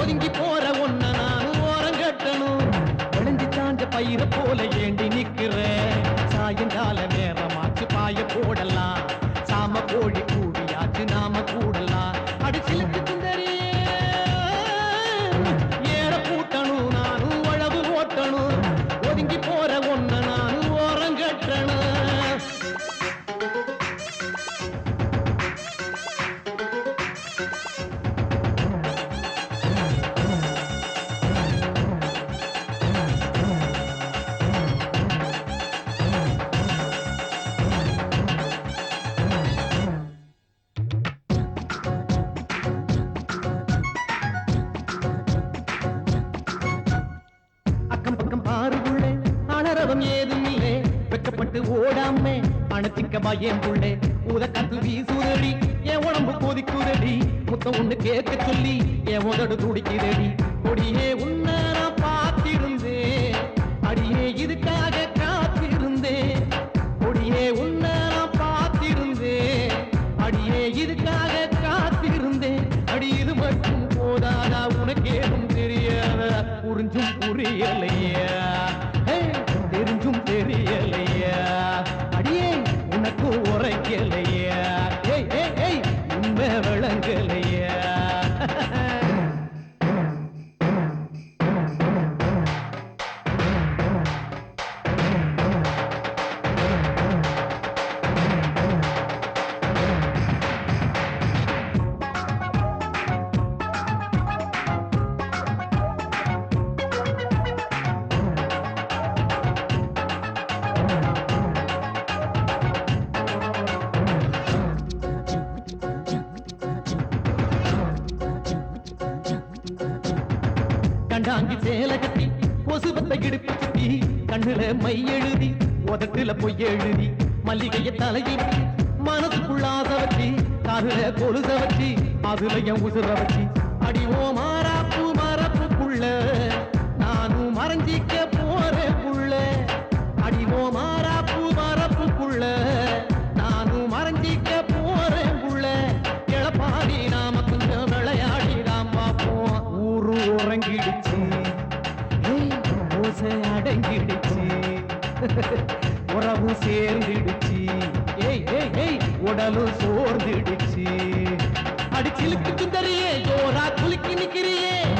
ஒதுங்கி போற ஒன்ன ஓரம் கட்டணும். விளைஞ்சி சாஞ்ச பயிர போல ஏண்டி நிக்கிறேன் சாயங்கால நேரமாச்சு பாய போடலாம். சாம கோழி கஷ்டப்பட்டு ஓடாம அணத்திக்க என் புள்ளே. ஊத கத்து வீசுதடி என் உடம்பு கொதிக்குதடி முத்தம் ஒண்ணு கேட்க சொல்லி என் உதடு துடிக்குதடி. கொடியே உன்னை நான் பார்த்திருந்தேன். அடியே இதுக்காக காத்திருந்தேன். கொடியே உன்னை நான் பார்த்திருந்தேன். அடியே இதுக்காக காத்திருந்தேன். அடி இது மட்டும் போதாதா? உனக்கேதும் தெரியாத? புரிஞ்சும் புரியலையே. கண்டாங்கி சேல கட்டி கொசுவத்தை இடுப்பு சுத்தி கண்ணுல மை எழுதி உதட்டுல பொய் எழுதி மல்லிகைய தலையிட்டு மனசுக்குள்ள ஆசை வச்சு காதுல கொலுச வச்சு அதுல என் உசுர வச்சு. அடி ஓ மாறாப்பு மரப்புக்குள்ள உறவு சேர்ந்துடுச்சு. ஏய் ஏய் ஏய். உடலும் சோர்ந்துடுச்சு. அடிச்சிலுக்கு சுந்தரியே ஜோரா குலுக்கி நிக்கிறியே.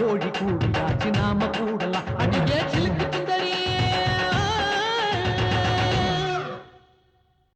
கோழி கூடியாச்சு நாம கூடலாம். அடியே